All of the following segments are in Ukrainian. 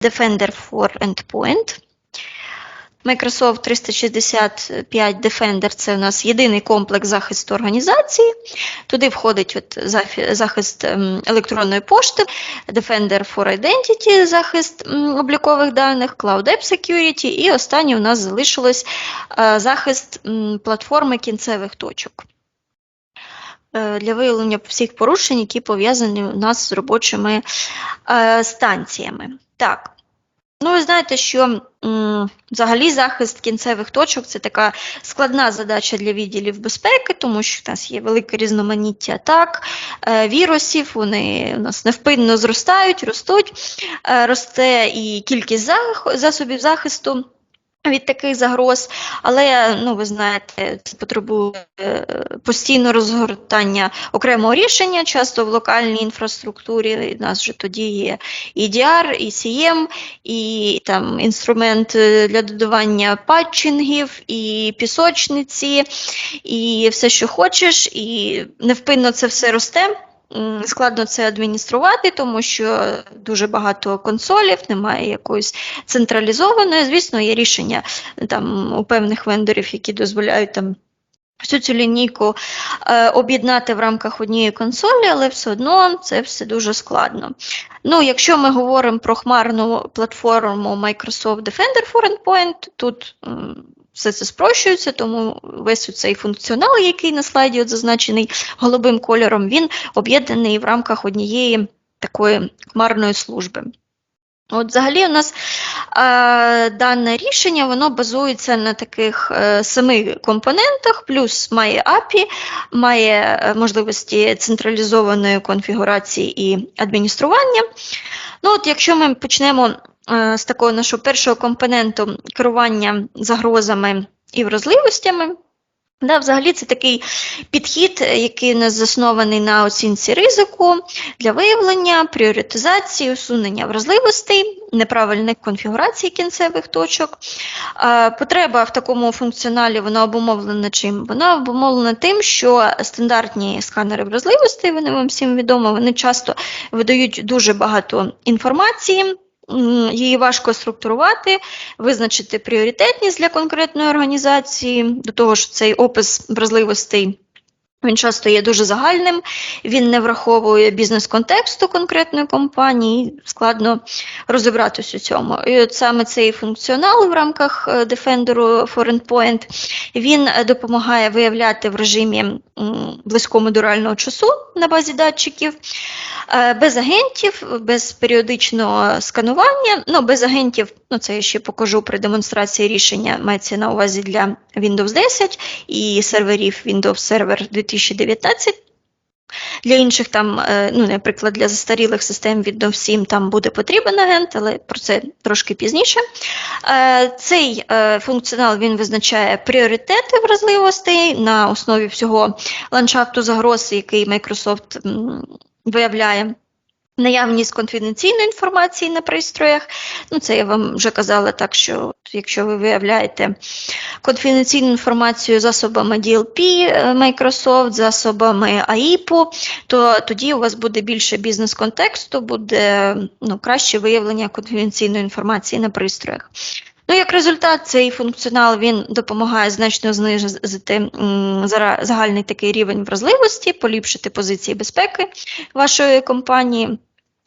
Defender for Endpoint. Microsoft 365 Defender це у нас єдиний комплекс захисту організації. Туди входить от захист ем, електронної пошти, Defender for Identity, захист облікових даних, Cloud App Security, і останнє у нас залишилось е, захист платформи кінцевих точок е, для виявлення всіх порушень, які пов'язані у нас з робочими е, станціями. Так. Ну, ви знаєте, що м, взагалі захист кінцевих точок це така складна задача для відділів безпеки, тому що в нас є велике різноманіття атак, е, вірусів, вони у нас невпинно зростають, ростуть, е, росте і кількість засобів захисту. Від таких загроз, але ну ви знаєте, це потребує е, постійно розгортання окремого рішення, часто в локальній інфраструктурі. У нас вже тоді є EDR, ECM, і там інструмент е, для додавання патчингів, і пісочниці, і все, що хочеш, і невпинно це все росте. Складно це адмініструвати, тому що дуже багато консолів, немає якоїсь централізованої. Звісно, є рішення там у певних вендорів, які дозволяють там. Всю цю лінійку е, об'єднати в рамках однієї консолі, але все одно це все дуже складно. Ну, якщо ми говоримо про хмарну платформу Microsoft Defender for Endpoint, тут все це спрощується, тому весь цей функціонал, який на слайді от зазначений голубим кольором, він об'єднаний в рамках однієї такої хмарної служби. От взагалі у нас е, дане рішення воно базується на таких е, семи компонентах, плюс має API, має е, можливості централізованої конфігурації і адміністрування. Ну, от Якщо ми почнемо з такого нашого першого компоненту керування загрозами і вразливостями, Да, взагалі це такий підхід, е, який у нас заснований на оцінці ризику для виявлення, пріоритизації, усунення вразливостей, неправильних конфігурацій кінцевих точок. Е, Потреба в такому функціоналі вона обумовлена чим? Вона обумовлена тим, що стандартні сканери вразливостей, вони вам всім відомо, вони часто видають дуже багато інформації. Її важко структурувати, визначити пріоритетність для конкретної організації, до того ж цей опис вразливостей. Він часто є дуже загальним, він не враховує бізнес-контексту конкретної компанії, складно розібратись у цьому. І от саме цей функціонал в рамках е, Defender for Endpoint, він допомагає виявляти в режимі близькому до реального часу на базі датчиків, е, без агентів, без періодичного сканування. Ну, без агентів, ну це я ще покажу при демонстрації рішення, мається на увазі для Windows 10 і серверів Windows Server 2019. Для інших там, е, ну, наприклад, для застарілих систем Windows 7 там буде потрібен агент, але про це трошки пізніше. Е, Цей е, функціонал він визначає пріоритети вразливостей на основі всього ландшафту загроз, який Microsoft виявляє. Наявність конфіденційної інформації на пристроях. Ну, це я вам вже казала так, що якщо ви виявляєте конфіденційну інформацію засобами DLP е, Microsoft, засобами AIP, то тоді у вас буде більше бізнес-контексту, буде ну, краще виявлення конфіденційної інформації на пристроях. Ну, як результат, цей функціонал він допомагає значно знизити загальний такий рівень вразливості, поліпшити позиції безпеки вашої компанії.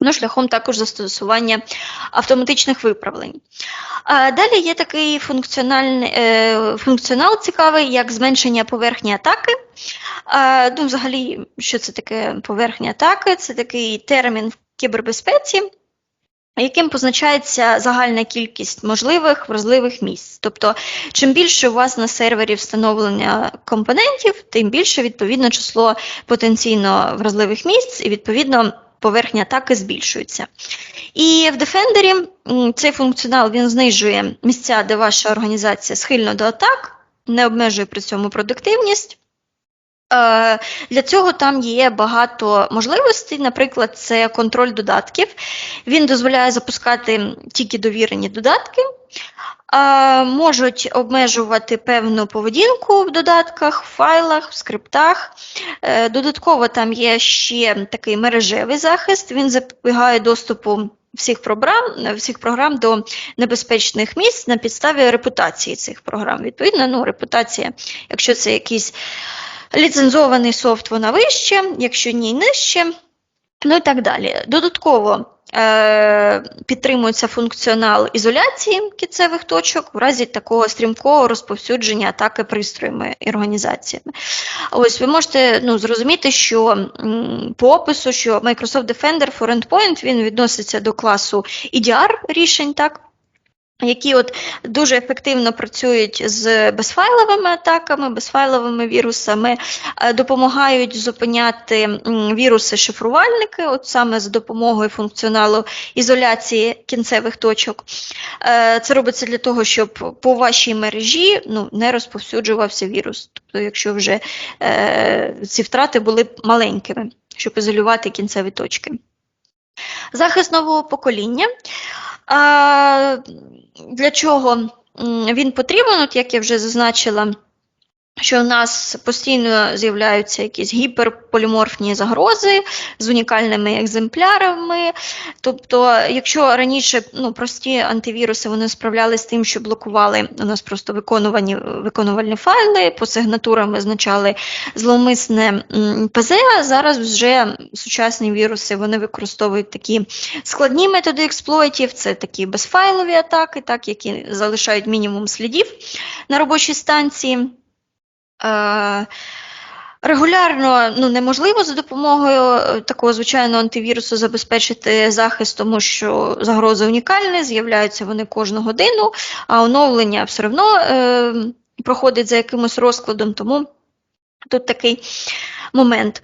Ну, шляхом також застосування автоматичних виправлень. Далі є такий функціональний, е, функціонал цікавий, як зменшення поверхні атаки. Ну, взагалі, що це таке поверхня атаки? Це такий термін в кібербезпеці, яким позначається загальна кількість можливих вразливих місць. Тобто, чим більше у вас на сервері встановлення компонентів, тим більше відповідно число потенційно вразливих місць, і відповідно поверхня атаки збільшується. І в Defender цей функціонал він знижує місця, де ваша організація схильна до атак, не обмежує при цьому продуктивність. Е, Для цього там є багато можливостей. Наприклад, це контроль додатків. Він дозволяє запускати тільки довірені додатки, можуть обмежувати певну поведінку в додатках, в файлах, в скриптах. Е, Додатково там є ще такий мережевий захист, він запобігає доступу всіх програм, всіх програм до небезпечних місць на підставі репутації цих програм. Відповідно, ну, репутація, якщо це якийсь ліцензований софт, вона вище, якщо ні, нижче. Ну і так далі. Додатково е, підтримується функціонал ізоляції кінцевих точок в разі такого стрімкого розповсюдження атаки пристроями і організаціями. Ось ви можете ну, зрозуміти, що по опису, що Microsoft Defender for Endpoint він відноситься до класу EDR рішень, так? Які от дуже ефективно працюють з безфайловими атаками, безфайловими вірусами, е, допомагають зупиняти віруси-шифрувальники, от саме за допомогою функціоналу ізоляції кінцевих точок. Е, Це робиться для того, щоб по вашій мережі ну, не розповсюджувався вірус. Тобто, якщо вже е, ці втрати були маленькими, щоб ізолювати кінцеві точки. Захист нового покоління. Для чого він потрібен? От як я вже зазначила, що в нас постійно з'являються якісь гіперполіморфні загрози з унікальними екземплярами. Тобто, якщо раніше ну, прості антивіруси вони справлялися з тим, що блокували у нас просто виконувані, виконувальні файли, по сигнатурам визначали зловмисне ПЗ, а зараз вже сучасні віруси вони використовують такі складні методи експлойтів, це такі безфайлові атаки, так, які залишають мінімум слідів на робочій станції. Е, Регулярно ну, неможливо за допомогою е, такого звичайного антивірусу забезпечити захист, тому що загрози унікальні, з'являються вони кожну годину, а оновлення все одно е, проходить за якимось розкладом, тому тут такий момент.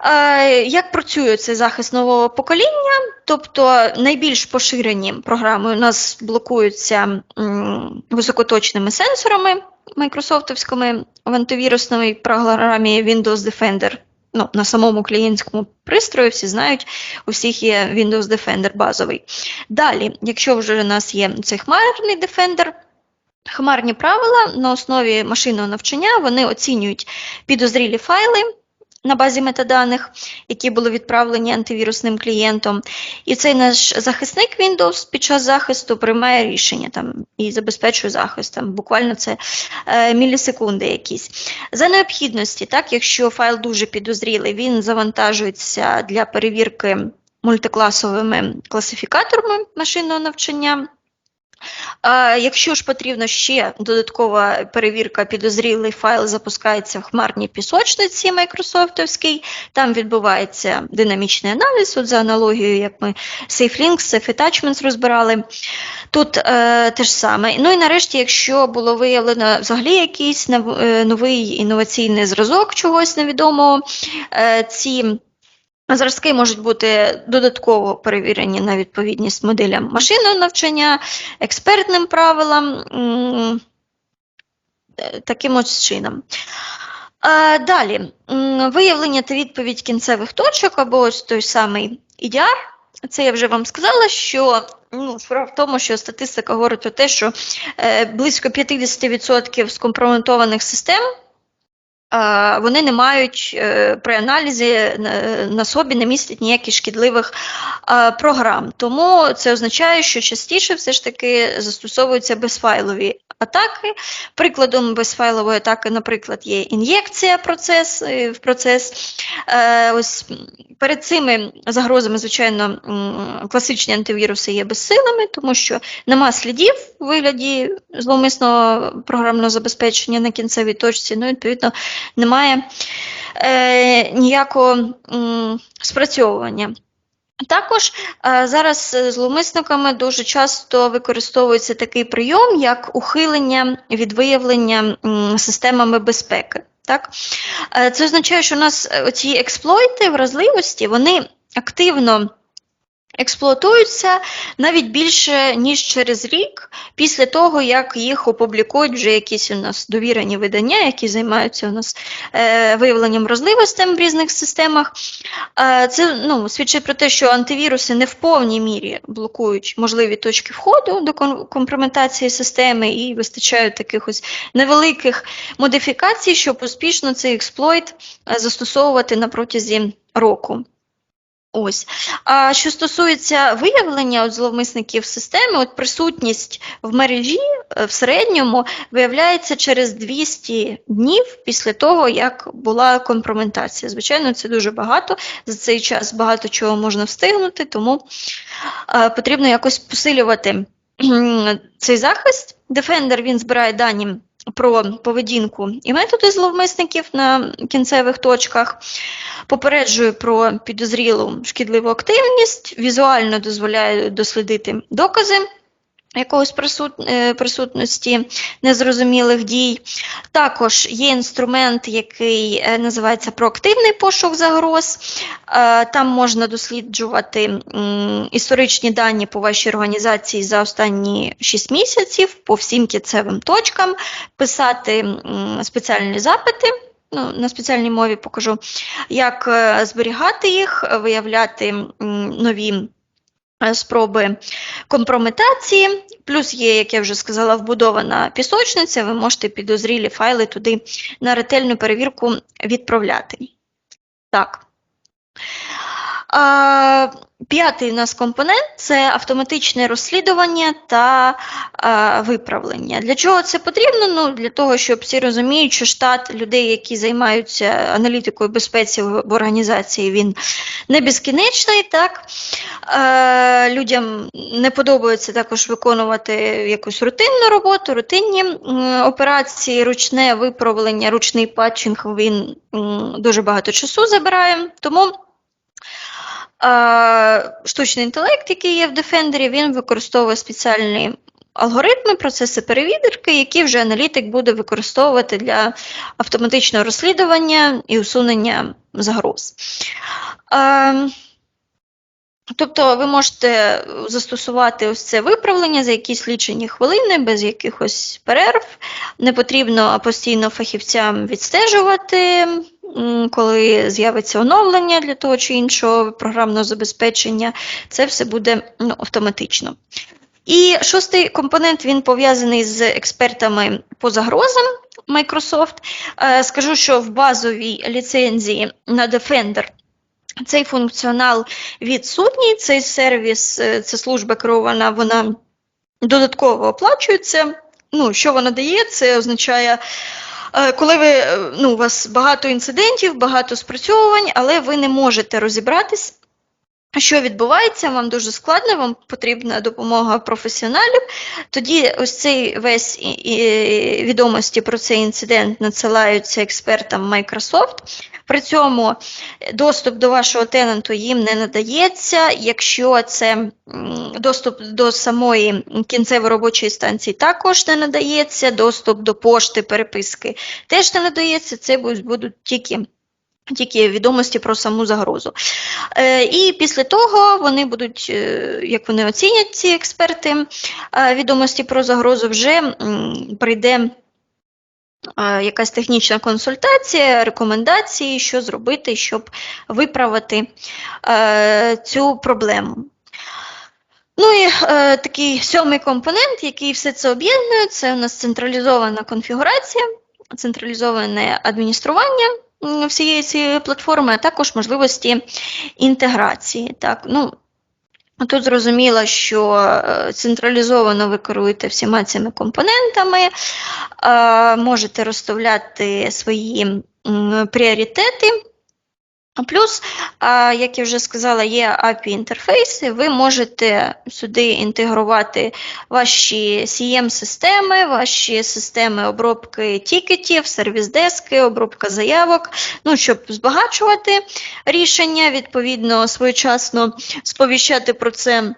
Е, Як працює цей захист нового покоління? Тобто найбільш поширені програми у нас блокуються м, високоточними сенсорами майкрософтовськими в програмі Windows Defender. Ну, на самому клієнтському пристрої всі знають, у всіх є Windows Defender базовий. Далі, якщо вже у нас є цей хмарний Defender, хмарні правила на основі машинного навчання вони оцінюють підозрілі файли на базі метаданих, які були відправлені антивірусним клієнтом. І цей наш захисник Windows під час захисту приймає рішення там, і забезпечує захист. Там, буквально це е, мілісекунди якісь. За необхідності, так, якщо файл дуже підозрілий, він завантажується для перевірки мультикласовими класифікаторами машинного навчання. А Якщо ж потрібно ще додаткова перевірка, підозрілий файл запускається в хмарній пісочниці майкрософтовській, там відбувається динамічний аналіз, от за аналогією, як ми SafeLinks, Safe Attachments розбирали. Тут е, те ж саме. Ну і нарешті, якщо було виявлено взагалі якийсь е, новий інноваційний зразок чогось невідомого, е, ці Зразки можуть бути додатково перевірені на відповідність моделям машинного навчання, експертним правилам, таким ось чином. Е, Далі, виявлення та відповідь кінцевих точок, або ось той самий EDR. Це я вже вам сказала, що ну, справа в тому, що статистика говорить про те, що е, близько 50% скомпрометованих систем вони не мають е, при аналізі на, на собі не містять ніяких шкідливих програм. Тому це означає, що частіше все ж таки застосовуються безфайлові атаки. Прикладом безфайлової атаки, наприклад, є ін'єкція процес, е, в процес. Е, Ось перед цими загрозами, звичайно, класичні антивіруси є безсилими, тому що нема слідів у вигляді зловмисного програмного забезпечення на кінцевій точці. Ну, відповідно, немає е, ніякого спрацьовування. Також е, зараз зловмисниками дуже часто використовується такий прийом, як ухилення від виявлення системами безпеки. Так? Е, Це означає, що у нас е, ці експлойти, вразливості, вони активно експлуатуються навіть більше, ніж через рік, після того, як їх опублікують вже якісь у нас довірені видання, які займаються у нас е, виявленням вразливостей в різних системах. Е, це ну, свідчить про те, що антивіруси не в повній мірі блокують можливі точки входу до ком- компрометації системи і вистачають таких ось невеликих модифікацій, щоб успішно цей експлойт е, застосовувати на протязі року. Ось. А що стосується виявлення от зловмисників системи, от присутність в мережі е, в середньому виявляється через 200 днів після того, як була компрометація. Звичайно, це дуже багато. За цей час багато чого можна встигнути, тому е, потрібно якось посилювати цей захист. Defender він збирає дані про поведінку. І методи зловмисників на кінцевих точках, попереджує про підозрілу шкідливу активність, візуально дозволяє дослідити докази якогось присут... е, присутності незрозумілих дій. Також є інструмент, який е, називається проактивний пошук загроз. Е, Там можна досліджувати історичні дані по вашій організації за останні 6 місяців по всім кінцевим точкам, писати спеціальні запити. Ну, на спеціальній мові покажу, як зберігати їх, виявляти нові спроби компрометації. Плюс є, як я вже сказала, вбудована пісочниця, ви можете підозрілі файли туди на ретельну перевірку відправляти. Так. П'ятий у нас компонент це автоматичне розслідування та а, виправлення. Для чого це потрібно? Ну, Для того, щоб всі розуміють, що штат людей, які займаються аналітикою безпеці в організації, він не безкінечний. Так? Е, людям не подобається також виконувати якусь рутинну роботу, рутинні операції, ручне виправлення, ручний патчинг, він дуже багато часу забирає. Тому Е, штучний інтелект, який є в Defender, він використовує спеціальні алгоритми, процеси перевірки, які вже аналітик буде використовувати для автоматичного розслідування і усунення загроз. Е, Тобто ви можете застосувати ось це виправлення за якісь лічені хвилини, без якихось перерв. Не потрібно постійно фахівцям відстежувати, коли з'явиться оновлення для того чи іншого програмного забезпечення. Це все буде ну, автоматично. І шостий компонент він пов'язаний з експертами по загрозам Microsoft. Е, Скажу, що в базовій ліцензії на Defender цей функціонал відсутній, цей сервіс, е, ця служба керована, вона додатково оплачується. Ну, що вона дає? Це означає, е, коли ви, е, ну, у вас багато інцидентів, багато спрацьовувань, але ви не можете розібратись. Що відбувається, вам дуже складно, вам потрібна допомога професіоналів. Тоді ось цей весь відомості про цей інцидент надсилаються експертам Microsoft. При цьому доступ до вашого тенанту їм не надається. Якщо це доступ до самої кінцевої робочої станції, також не надається. Доступ до пошти, переписки теж не надається. Це будуть, тільки. Тільки відомості про саму загрозу. Е, і після того вони будуть, е, як вони оцінять ці експерти, е, відомості про загрозу, вже прийде е, якась технічна консультація, рекомендації, що зробити, щоб виправити е, цю проблему. Ну і е, такий сьомий компонент, який все це об'єднує, це у нас централізована конфігурація, централізоване адміністрування всієї цієї платформи, а також можливості інтеграції. Так, ну, Тут зрозуміло, що е, централізовано ви керуєте всіма цими компонентами, е, можете розставляти свої пріоритети. Плюс, як я вже сказала, є API-інтерфейси, ви можете сюди інтегрувати ваші CM-системи, ваші системи обробки тікетів, сервіс-дески, обробка заявок, ну, щоб збагачувати рішення, відповідно, своєчасно сповіщати про це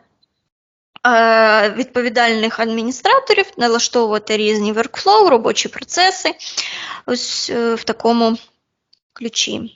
е, відповідальних адміністраторів, налаштовувати різні workflow, робочі процеси, ось е, в такому ключі.